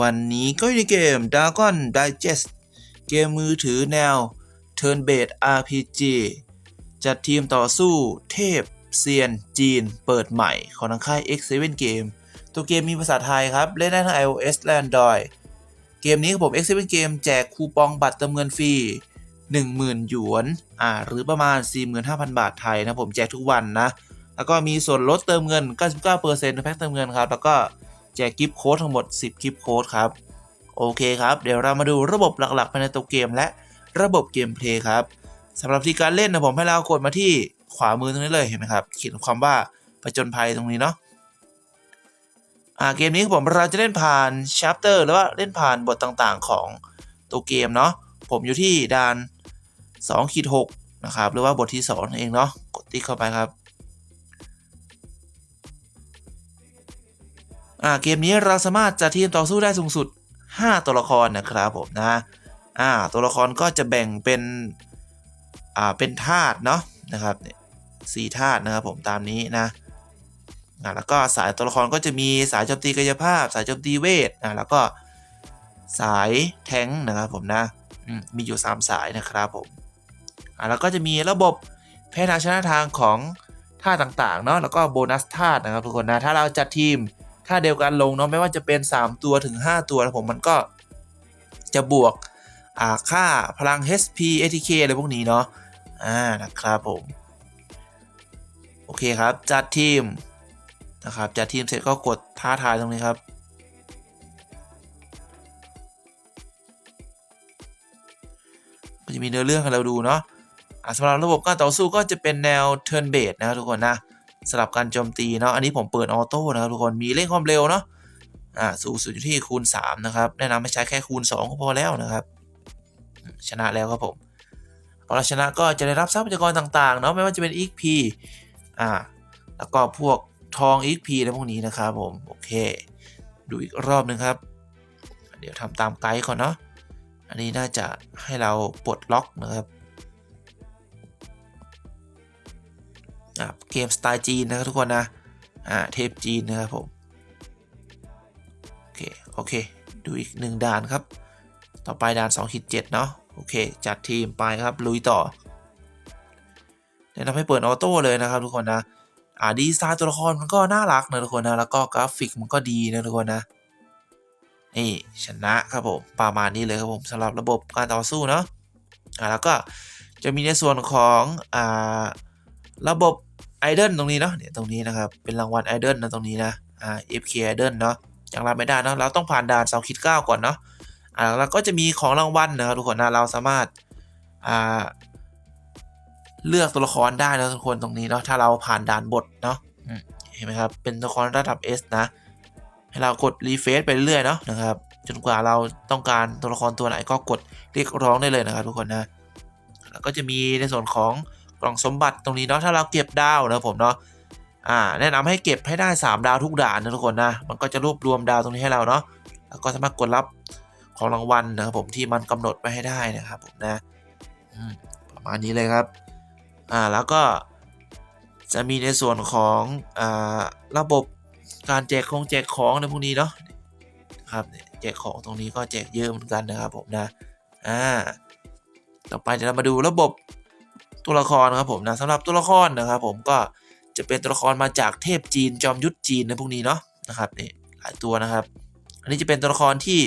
วันนี้ก็อยู่ในเกม Dragon Digest เกมมือถือแนว Turn Based RPG จัดทีมต่อสู้เทพเซียนจีนเปิดใหม่ ของทางค่าย X7 Game ตัวเกมมีภาษาไทยครับ เล่นได้ทั้ง iOS และ Android เกมนี้ครับผม X7 Game แจกคูปองบัตรเติมเงินฟรี 10,000 หยวน อ่า หรือประมาณ 45,000 บาทไทยนะผมแจกทุกวันนะ แล้วก็มีส่วนลดเติมเงิน 99%ในแพ็คเติมเงินครับ แล้วก็ แจกกิฟต์โค้ดทั้งหมด 10 กิฟต์โค้ดครับ โอเคครับ เดี๋ยวเรามาดูระบบหลักๆภายในตัวเกม และระบบเกมเพลย์ครับสำหรับที่การเล่นนะผมให้เรากดมาที่ขวามือตรงนี้เลยเห็นไหมครับเขียนคำว่าผจญภัยตรงนี้เนาะอ่าเกมนี้ผมเราจะเล่นผ่านชัปเตอร์หรือว่าเล่นผ่านบทต่างๆของตัวเกมเนาะผมอยู่ที่ด่าน2ขีด6นะครับหรือว่าบทที่2เองเนาะกดติ๊กเข้าไปครับ อ่าเกมนี้เราสามารถจัดทีมต่อสู้ได้สูงสุด 5 ตัวละครนะครับผมนะอ่าตัวละครก็จะแบ่งเป็นอ่าเป็นธาตุเนาะนะครับสี่ธาตุนะครับผมตามนี้นะอ่าแล้วก็สายตัวละครก็จะมีสายโจมตีกายภาพ สายโจมตีเวทอ่าแล้วก็สายแทงนะครับผมนะมีอยู่ 3 สายนะครับผมอ่าแล้วก็จะมีระบบแพ้ทางชนะทางของธาตุต่างๆเนาะแล้วก็โบนัสธาตุนะครับทุกคนนะถ้าเราจัดทีม ถ้าเดียวกันลงเนาะไม่ว่าจะเป็น 3 ตัวถึง 5 ตัวนะผมมันก็จะบวกค่าพลัง HP ATK อะไรพวกนี้เนาะอ่านะครับผม โอเคครับจัดทีมนะครับจัดทีมเสร็จก็กดท้าทายตรงนี้ครับก็จะมีเนื้อเรื่องให้เราดูเนาะะสำหรับระบบการต่อสู้ก็จะเป็นแนว turn based นะครับทุกคนนะ สลับการโจมตีเนาะ อันนี้ผมเปิดออโต้นะครับทุกคน มีเร่งความเร็วเนาะ อ่า สูงสุดอยู่ที่คูณ 3 นะครับ แนะนำให้ใช้แค่คูณ 2 ก็พอแล้วนะครับ ชนะแล้วครับผมพอเราชนะก็จะได้รับทรัพยากรต่างๆ เนาะ ไม่ว่าจะเป็น XP อ่า แล้วก็พวกทอง XP อะไรพวกนี้นะครับผม โอเค ดูอีกรอบหนึงครับ เดี๋ยวทำตามไกด์ก่อนเนาะ อันนี้น่าจะให้เราปลดล็อกนะครับ เกมสไตล์จีนนะครับทุกคนนะอ่าเทปจีนนะครับผมโอเคโอเค ดูอีกหนึ่งด่านครับ ต่อไปด่าน2ขีด7เนาะโอเค จัดทีมไปครับลุยต่อเดี๋ยวทำให้เปิดออโต้เลยนะครับทุกคนนะอ่าดีไซน์ตัวละครมันก็น่ารักนะทุกคนนะแล้วก็กราฟิกมันก็ดีนะทุกคนนะนี่ชนะครับผมประมาณนี้เลยครับผมสำหรับระบบการต่อสู้เนาะอ่าแล้วก็จะมีในส่วนของอ่าระบบ ไอดอลตรงนี้เนาะเนี่ยตรงนี้นะครับ เป็นรางวัลไอดอลนะตรงนี้นะอ่า FK ไอดอลเนาะยังรับไม่ได้เนาะเราต้องผ่านด่าน2คิด9ก่อนเนาะอ่าแล้วก็จะมีของรางวัลนะครับทุกคนนะเราสามารถอ่าเลือกตัวละครได้นะทุกคนตรงนี้เนาะถ้าเราผ่านด่านบทเนาะเห็นไหมครับเป็นตัวละครระดับ S นะ ให้เรากดรีเฟซไปเรื่อยเนาะนะครับจนกว่าเราต้องการตัวละครตัวไหนก็กดเรียกร้องได้เลยนะครับทุกคนนะแล้วก็จะมีในส่วนของ กล่องสมบัติตรงนี้เนาะถ้าเราเก็บดาวนะผมเนาะอ่าแนะนำให้เก็บให้ได้ 3 ดาวทุกด่านนะทุกคนนะมันก็จะรวบรวมดาวตรงนี้ให้เราเนาะแล้วก็สามารถกดรับของรางวัลนะครับผมที่มันกำหนดไว้ให้ได้นะครับผมนะประมาณนี้เลยครับอ่าแล้วก็จะมีในส่วนของอ่าระบบการแจกของแจกของในพวกนี้เนาะครับแจกของตรงนี้ก็แจกเยอะเหมือนกันนะครับผมนะอ่าต่อไปเดี๋ยวเรามาดูระบบ ตัวละครครับผมนะสำหรับตัวละครนะครับผมก็จะเป็นตัวละครมาจากเทพจีนจอมยุทธจีนในพวกนี้เนาะนะครับนี่หลายตัวนะครับ อันนี้จะเป็นตัวละครที่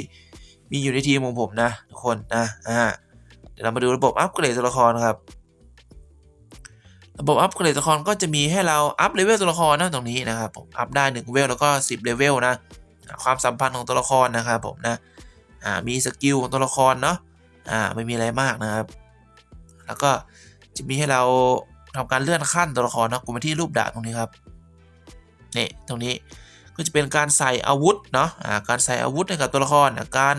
มีอยู่ในทีมของผมนะทุกคนนะอ่าเดี๋ยวเรามาดูระบบอัปเกรดตัวละครครับ ระบบอัปเกรดตัวละครก็จะมีให้เราอัพเลเวลตัวละครนะตรงนี้นะครับผมอัพได้1เลเวลแล้วก็ 10เลเวลนะความสัมพันธ์ของตัวละครนะครับผมนะอ่ามีสกิลของตัวละครเนาะอ่าไม่มีอะไรมากนะครับ แล้วก็ จะมีให้เราทำการเลื่อนขั้นตัวละครนะกดมที่รูปดาบตรงนี้ครับนี่ตรงนี้ก็จะเป็นการใส่อาวุธเนาะอ่าการใส่อาวุธให้กับตัวละครอะการ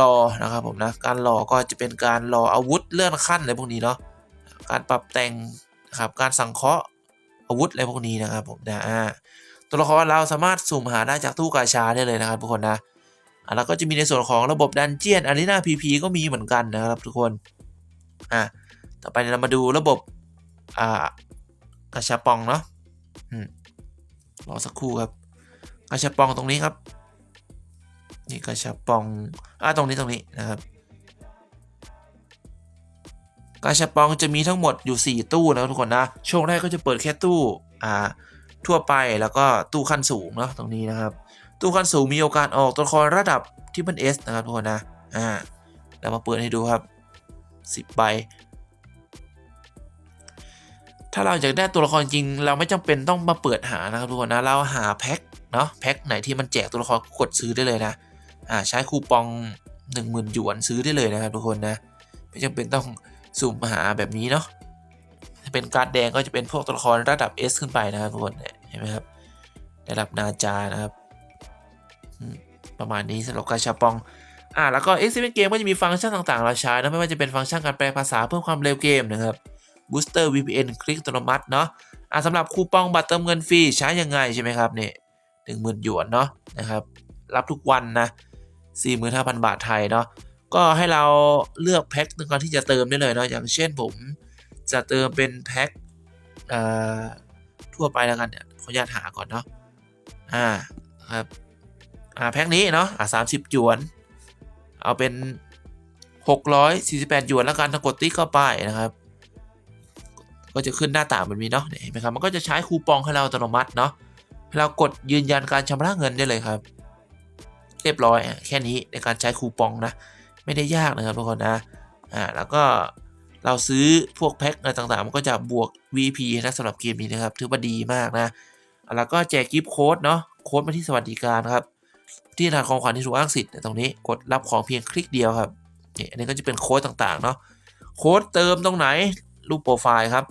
รอนะครับผมนะการรอก็จะเป็นการรออาวุธเลื่อนขั้นอะไรพวกนี้เนาะการปรับแต่งนะครับการสังเคราะห์อาวุธอะไรพวกนี้นะครับผมนะตัวละครเราสามารถสุ่มหาได้จากตู้กาชาได้เลยนะครับทุกคนนะแล้วก็จะมีในส่วนของระบบดันเจียนอารีนาพีพีก็มีเหมือนกันนะครับทุกคนอ่า ต่อไปเรามาดูระบบ อ่ากระชับปองเนาะรอสักครู่ครับกระชับปองตรงนี้ครับ นี่กระชับปองอ่าตรงนี้ตรงนี้นะครับกระชับปองจะมีทั้งหมดอยู่ 4 ตู้นะทุกคนนะ ช่วงแรกก็จะเปิดแค่ตู้อ่าทั่วไปแล้วก็ตู้ขั้นสูงเนาะตรงนี้นะครับ ตู้ขั้นสูงมีโอกาสออกตัวละครระดับที่เป็น S นะครับทุกคนนะอ่าเรามาเปิดให้ดูครับ 10ใบ ถ้าเราอยากได้ตัวละครจริง เราไม่จำเป็นต้องมาเปิดหานะครับทุกคนนะ เราหาแพ็คเนาะแพ็คไหนที่มันแจกตัวละครกดซื้อได้เลยนะอ่าใช้คูปอง 10,000หยวนซื้อได้เลยนะครับทุกคนนะไม่จำเป็นต้องสุ่มหาแบบนี้เนาะถ้าเป็นการ์ดแดงก็จะเป็นพวกตัวละครระดับ S ขึ้นไปนะครับทุกคนเห็นไหมครับระดับนาจานะครับประมาณนี้สำหรับกาชาปองอ่าแล้วก็ X 7 Game ก็จะมีฟังก์ชันต่างๆ เราใช้นะไม่ว่าจะเป็นฟังก์ชันการแปลภาษาเพิ่มความเร็วเกมนะครับ Booster VPN คลิกอัตโนมัติเนาะอ่าสำหรับคูปองบัตรเติมเงินฟรีใช้ยังไงใช่ไหมครับเนี่ยหนึ่งหมื่นหยวนเนาะนะครับรับทุกวันนะสี่หมื่นห้าพันบาทไทยเนาะก็ให้เราเลือกแพ็คในการที่จะเติมได้เลยเนาะอย่างเช่นผมจะเติมเป็นแพ็คทั่วไปแล้วกันเนี่ยขออนุญาตหาก่อนเนาะอ่าครับอ่าแพ็คนี้เนาะอ่าสามสิบหยวน เอาเป็น 648หยวนแล้วกันถ้ากดติ๊กเข้าไปนะครับ ก็จะขึ้นหน้าต่างแบบนี้เนาะเห็นไหมครับมันก็จะใช้คูปองให้เราอัตโนมัติเนาะเรากดยืนยันการชำระเงินได้เลยครับ เรียบร้อยแค่นี้ในการใช้คูปองนะ ไม่ได้ยากนะครับทุกคนนะอ่าแล้วก็เราซื้อพวกแพ็คอะไรต่างๆ มันก็จะบวก VP นะสำหรับเกมนี้นะครับ ถือว่าดีมากนะ แล้วก็แจกกิฟต์โค้ดเนาะโค้ดมาที่สวัสดิการครับ ที่ธนาคารของขวัญที่ถูกอ้างสิทธิ์ตรงนี้กดรับของเพียงคลิกเดียวครับนี่อันนี้ก็จะเป็นโค้ดต่างๆเนาะโค้ดเติมตรงไหนรูปโปรไฟล์ครับ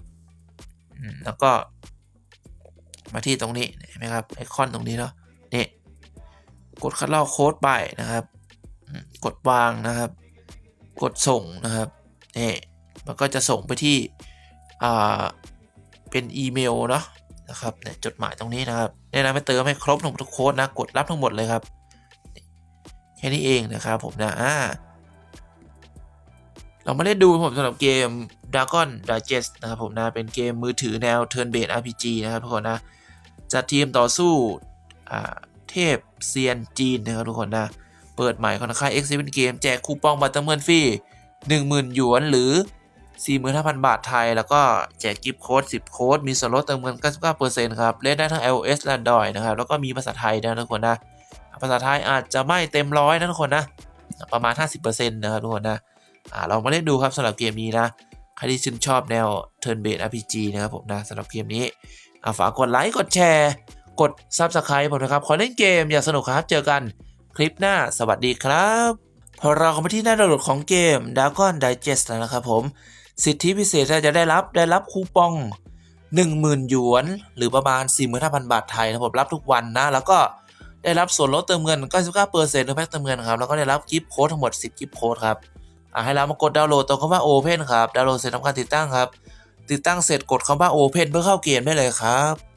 แล้วก็ มาที่ตรงนี้เห็นไหมครับไอคอนตรงนี้เนาะนี่กดคัดลอกโค้ดไปนะครับ กดวางนะครับ กดส่งนะครับนี่มันก็จะส่งไปที่อ่าเป็นอีเมลเนาะนะครับเนี่ยจดหมายตรงนี้นะครับเนี่ยนะไปเติมให้ครบทั้งทุกโค้ดนะกดรับทั้งหมดเลยครับแค่นี้เองนะครับผมนะอ่าเรามาเล่นดูผมสำหรับเกม Dragon Digest นะครับผมนะเป็นเกมมือถือแนว Turn Based RPG นะครับทุกคนนะจัดทีมต่อสู้เทพเซียนจีนนะครับทุกคนนะเปิดใหม่ของค่าย X7 Game แจกคูปองบัตรเติมเงินฟรี10,000 หยวนหรือ 45,000 บาทไทย แล้วก็แจกกิฟต์โค้ด 10 โค้ด มีส่วนลดเติมเงิน 99%ครับ เล่นได้ทั้ง iOS และ Android นะครับ แล้วก็มีภาษาไทยนะทุกคนนะ ภาษาไทยอาจจะไม่เต็มร้อยนะทุกคนนะ ประมาณ 50%นะครับทุกคนนะ อ่า เรามาเล่นดูครับสำหรับเกมนี้นะ ใครที่ชื่นชอบแนว Turn Based RPG นะครับผมนะสำหรับเกมนี้อาฝากกดไลค์ กดแชร์ กด Subscribe ผมนะครับ ขอเล่นเกมอย่าสนุกครับ เจอกันคลิปหน้าสวัสดีครับพอเราเข้ามาที่หน้าดาวน์โหลดของเกม Dragon Digest แล้วนะครับผม สิทธิพิเศษที่จะได้รับได้รับคูปอง 10,000 หยวน หรือประมาณ 45,000 บาทไทยนะผมรับทุกวันนะ แล้วก็ได้รับส่วนลดเติมเงิน 99%ในแพ็คเติมเงินครับ แล้วก็ได้รับกิฟต์โค้ดทั้งหมด 10 กิฟต์โค้ดครับ อะให้เรามากดดาวน์โหลดตรงคำว่า Open ครับ ดาวน์โหลดเสร็จทำการติดตั้งครับ ติดตั้งเสร็จกดคำว่า Open เพื่อเข้าเกมได้เลยครับ